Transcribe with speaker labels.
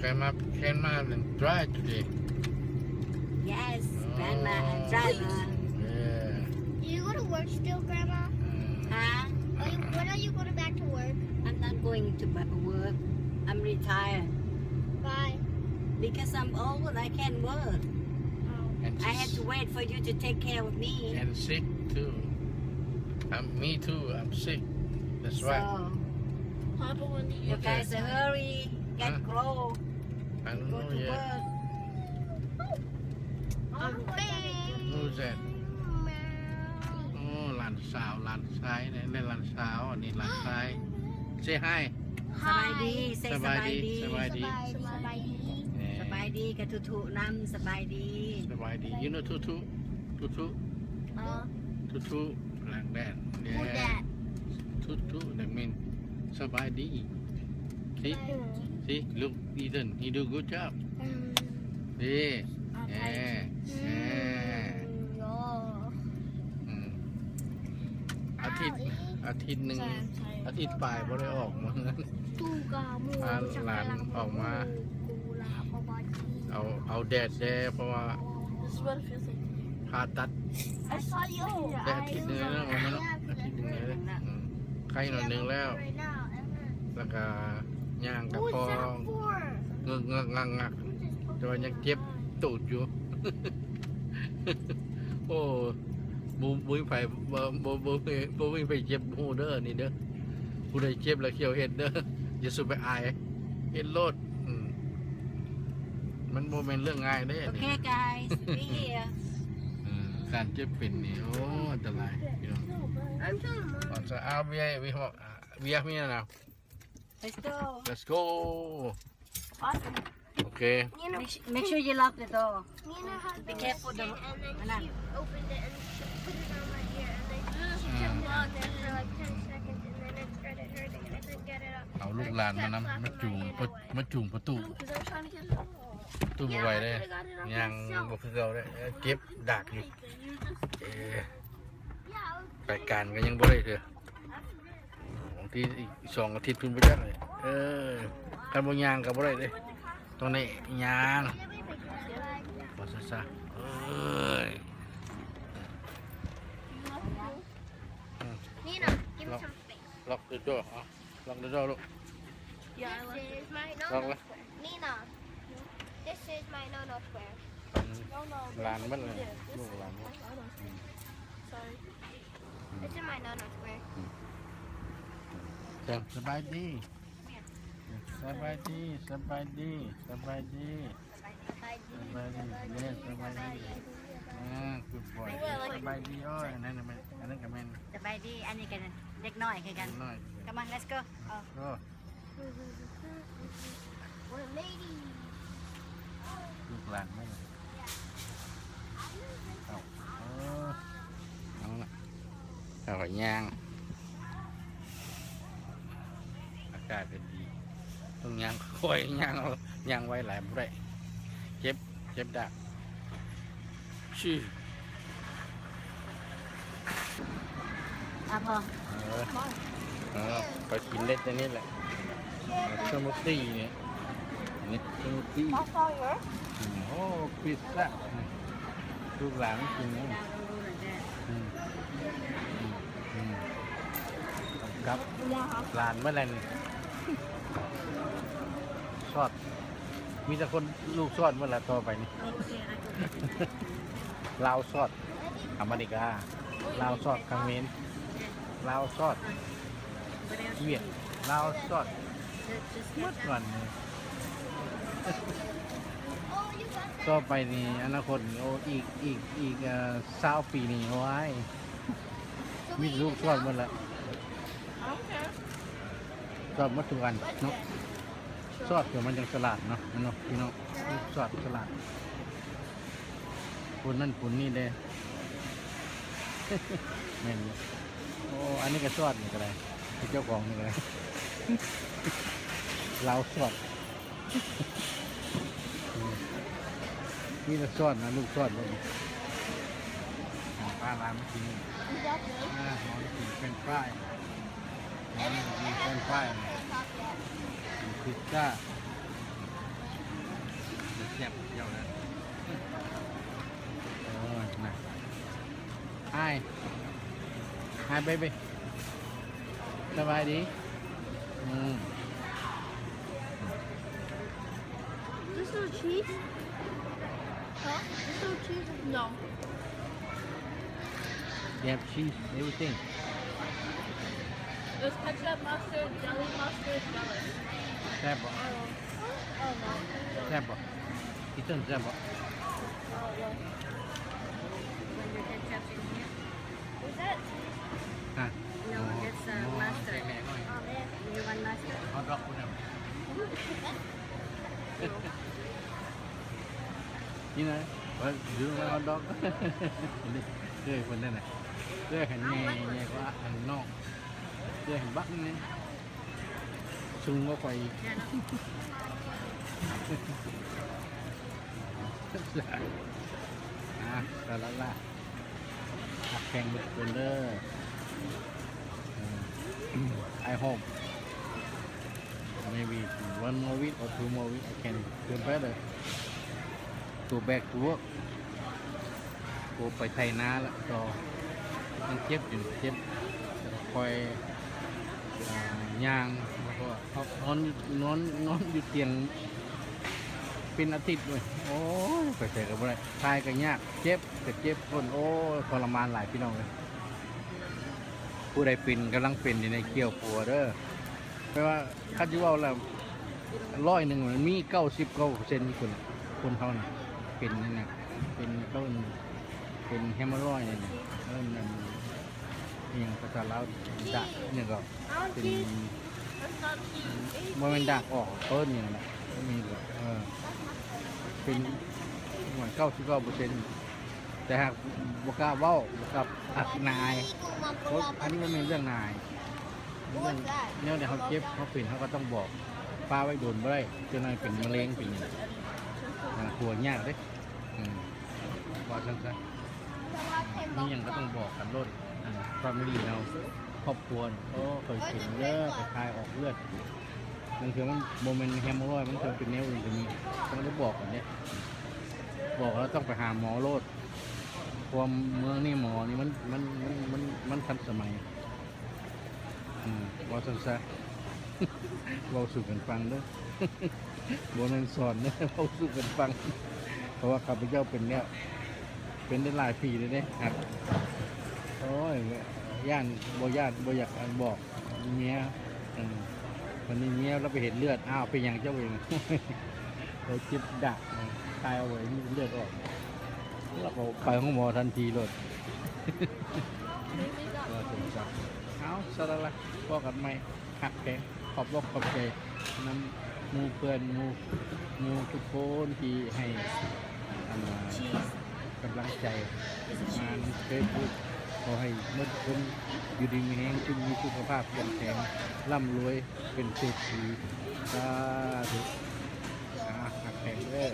Speaker 1: grandma grandma and drive today
Speaker 2: Yes, grandma and driver.
Speaker 1: yeah
Speaker 3: Do you go to work still, Grandma?
Speaker 1: Mm.
Speaker 2: Huh?
Speaker 3: Are you, when are you going back to work?
Speaker 2: I'm not going to work. I'm retired.
Speaker 3: Bye.
Speaker 2: Because I'm old, I can't work.
Speaker 3: Oh.
Speaker 2: I have to wait for you to take care of me.
Speaker 1: and sick too I'm me too I'm sick that's
Speaker 2: So,
Speaker 1: right
Speaker 3: Papa, when do
Speaker 2: you guys hurry, get
Speaker 1: Huh?
Speaker 2: grow,
Speaker 1: I don't
Speaker 2: go
Speaker 1: know
Speaker 2: to
Speaker 1: yet
Speaker 2: work.
Speaker 3: I'm big.
Speaker 1: who's that โอ้หลานสาวหลานชายเนี่ยเล่นหลานสาวอันนี้หลานชาย say hi
Speaker 2: สบายดี say
Speaker 1: ส
Speaker 2: ส
Speaker 1: บาย
Speaker 2: บาย
Speaker 1: ดี
Speaker 2: ดี
Speaker 1: สบายดี
Speaker 3: Bye.
Speaker 2: สบายดีกับทุทุๆน้ำสบายดี
Speaker 1: สบายดี you know ทุทุทุทุ
Speaker 3: Uh,
Speaker 1: ทุทุหลังแดด
Speaker 3: who that?
Speaker 1: ทุทุ that mean สบายดี see see look Eden he do good job ดี yeah yeah อืมอาทิตย์อาทิตย์หนึ่งอาทิตย์ปลายบ่ได้ออกมา
Speaker 3: ตูกามู
Speaker 1: พาหลานออกมา
Speaker 3: กูลาพอบอจี
Speaker 1: เอาเอาแดดแดดเพราะว่า
Speaker 3: This is what it feels like.
Speaker 1: ผ่าตัด
Speaker 3: I saw you.
Speaker 1: ได้อาทิตย์หนึงแล้วมันเนาะอาทิตย์หนึงเลยอืมไข้หน่อยหนึงแล้ว
Speaker 3: Right now. Evan.
Speaker 1: แล้วก็ ย่างกับ
Speaker 3: Who's
Speaker 1: พอ
Speaker 3: that for?
Speaker 1: เงึกเงึกงักงักแต่ว่ายังเจ็บตูดอยู่ โอ้บูบุ้ยไผ่บ่บ่บ่บ่บ่มีไปเจ็บหูเด้อนี่เด้อผู้ใดเจ็บแล้วเขียวเห็ดเด้ออย่าสุไปอายเห็ดโลดอืมมันโมเมนเรื่องง่ายเด้อ
Speaker 2: โอเค
Speaker 1: นี่
Speaker 2: guys be here
Speaker 1: อืมการเจ็บเป็นนี่โอ้อันตรายพี่น้อง
Speaker 3: I'm telling mom.
Speaker 1: ก่อนจะเอาเบียร์วิหอกเบียร์มีนะ
Speaker 2: let's go
Speaker 1: let's go
Speaker 3: Awesome.
Speaker 1: โอเค
Speaker 3: You know,
Speaker 2: make, su- make sure you lock the door
Speaker 3: Nina had
Speaker 2: Be
Speaker 3: the
Speaker 2: careful,
Speaker 3: stick,
Speaker 2: the-
Speaker 3: and then
Speaker 2: Anak.
Speaker 3: she opened it and she put it on my ear, and then she kept on there for like 10 seconds, and then it started hurting, and I couldn't get it up.
Speaker 1: เอาลูกหลานมานำมาจูงประมาจูงประตู
Speaker 3: Because I was trying to get it off.
Speaker 1: ตู้บ่ไหวได้ยังบ่คือเก่าได้เก็บดากอยู่
Speaker 3: You just,
Speaker 1: เอ๊ะ
Speaker 3: yeah, I was
Speaker 1: ไปการก็ยังบ่ได้เถอะบาง ทีอีกสองอาทิตย์เพิ่นบ่จักเลยเออคันบ่ย่างก็บ่ได้เด้ตรงนี้ย่างบ่ซะซะเอ้ย
Speaker 3: Nina, give me
Speaker 1: No.
Speaker 3: some space.
Speaker 1: ล็อก the door เอาล็อก the door ลูก
Speaker 3: Yeah, this is my no
Speaker 1: Lock
Speaker 3: no
Speaker 1: it.
Speaker 3: square. Nina, this is my no no square.
Speaker 1: อืม
Speaker 3: No no.
Speaker 1: หลานมันเลยลูกหลานมัน
Speaker 3: Sorry. This is my no no square.
Speaker 1: จังสบายดีสบายดีสบายดีสบายดี
Speaker 3: Bye.
Speaker 1: สบายดีเนี่ยสบายดีอ่าคือบ่อยสบายดีโอ้ยอันนั้นน่ะแม่นอันนั้นก็แม่น
Speaker 2: สบายดีอันนี้กันเด็กน้อยคือกัน
Speaker 1: น้อย
Speaker 2: come on let's go
Speaker 1: ก็
Speaker 3: We're ladies.
Speaker 1: ลูกหลานไม่เลยเอาเออเอาละเอาไปย่าง อากาศเป็นดีต้องย่างค่อยย่างเอาย่างไว้หลายบ่ได้เจ็บเจ็บดักชื่อ
Speaker 2: อะพอ
Speaker 1: เออเออไปกินเล็ดอันนี้แหละสมูทตี้เนี่ยนี่สมูทตี้
Speaker 3: I'll follow her.
Speaker 1: อืมโอ้พิซซ่าลูกหลานกินนะ
Speaker 2: ดาวลองดูหน่อยจ้ะ
Speaker 1: อืมอืมอืมครับหลานเมื่อไหรนี่ ซอดมีแต่คนลูกซอดเมื่อไหรต่อไปนี่
Speaker 2: โอเคอะ
Speaker 1: ลาวซอดอเมริกาลาวซอดกังเมนลาวซอดเวียดลาวซอด
Speaker 2: just
Speaker 1: หมดวันเลย
Speaker 3: Oh, you got that?
Speaker 1: ต่อไปนี่อนาคตนี่โอ้อีกอีกอีกเอ่อสาวปีนี่โอ้ย
Speaker 3: So
Speaker 1: มี
Speaker 3: we
Speaker 1: ลูก
Speaker 3: eat
Speaker 1: ซอด
Speaker 3: it
Speaker 1: หมดละ
Speaker 3: now? Okay.
Speaker 1: ซอดหมดทุกวันเนาะซอดเดี๋ยวมันยังสลัดเนาะเนาะพี่น้องลูกซอดสลัดปุ่นนั่นปุ่นนี่เด้แม่นอยู่โอ้อันนี้ก็ซอดนี่ก็ได้ที่เจ้าของนี่ก็ได้เราซอดอืมมีแต่ซอดนะลูกซอดเลยป้าร้านมากินนี่
Speaker 3: You got this?
Speaker 1: อ่าหอมกินเป็นป้ายหอ มกินเป็นป้าย
Speaker 3: Top yet.
Speaker 1: พิซซ่า แซ่บเดียวนะโอ้ยนะ Hi Hi baby สบายดีอืม
Speaker 3: This little cheese? Huh? This little cheese? No.
Speaker 1: they have cheese everything
Speaker 4: There's ketchup, mustard, jelly mustard,
Speaker 1: relish. Zebra.
Speaker 3: Oh. oh no.
Speaker 1: Zebra. It's a zebra.
Speaker 3: Oh well.
Speaker 2: When your ketchup's in here.
Speaker 3: Is that?
Speaker 2: No, it's uh, mustard.
Speaker 1: Oh.
Speaker 2: You want mustard?
Speaker 1: I'll for whatever. you know, what, do you want hot dog? Đây, phần đây này.
Speaker 2: Đây, no.
Speaker 1: อะลาลาลาอักแข่งบุกคนเดอร์ I hope maybe one more week or two more week I can feel better go back to work go ไปไทยนาแล้วต่อยังเจ็บอยู่เจ็บแต่คอยอ่า ยางแล้วก็นอนนอนนอนอยู่เตียงเป็นอาทิตย์เลยโอ้ยไปใส่กับอะไรทายกันยากเจ็บก็เจ็บคนโอ้ทรมานหลายพี่น้องเลยผู้ใดเป็นกำลังเป็นอยู่ในเกี่ยวปัวเด้อแปลว่าคัดที่ว่าแล้วร้อยหนึ่งมันมีเก้าสิบเก้าเปอร์เซ็นต์คนคนเขาน่ะเป็นนี่นะเป็นต้นเป็นแฮมเมอรอยด์นี่นะเออนั่น อย่างภาษาลาวดะเนี่ยก็เป็น
Speaker 3: want cheese. That's not cheese.
Speaker 1: โมเมนดักออกเปิ้ลอย่างนั้นแหละมีแบบเออเป็นเหมือนเก้าสิบเก้าเปอร์เซ็นต์แต่หากบกล้าเว้าบกล้าอักนายเพราะอันนี้มันเป็นเรื่องนายเรื่องเนี่ยเดี๋ยวเขาเจ็บเขาเป็นเขาก็ต้องบอกป้าไว้โดนบ่ได้จนนายเป็นมะเร็งเป็นอย่างอ่าหัวยากเด้อืมบอกจังซะนี่ยังก็ต้องบอกกันรถ อ่าความดีเราครอบครัวนี่โอ้เคยเป็นเยอะไปคายออกเลือดบางทีมันโมเมนต์แฮมโรยมันเคยเป็นแนวอื่นก็มีต้องได้บอกกันเนี่ยบอกแล้วต้องไปหาหมอโลดความเมืองนี่หมอนี่มันมันมันมันมันทันสมัยอืมบอกสันซะบอกสู่กันฟังเด้อบนันสอนเด้อบอกสู่กันฟัง เพราะว่าข้าพเจ้าเป็นเนี่ยเป็นได้หลายปีเลยเนี่ยครับ โอ้ยย่านบ่ย่านบ่อยากอันบอกเมียอืมวันนี้เมียเราไปเห็นเลือดอ้าวเป็นอย่างเจ้าเองเราจิบดักตายเอาไว้มีเลือดออกเราก็ไปห้องหมอทันทีเลยก็ถึงจับเอาสารละพอกันไหมหักแกขอบบอกขอบใจน้ำหมูเพื่อนหมูหมูทุกคนที่ให้อันว่า
Speaker 2: Cheese.
Speaker 1: กำลังใจ
Speaker 2: Is it
Speaker 1: งาน
Speaker 2: cheese?
Speaker 1: เฟซบุ๊ก ขอให้เมื่อคนอยู่ดีมีแห้งจึงมีสุขภาพแข็งแข็งร่ำรวยเป็นเศรษฐีสาธุอาหักแข็งเด้อ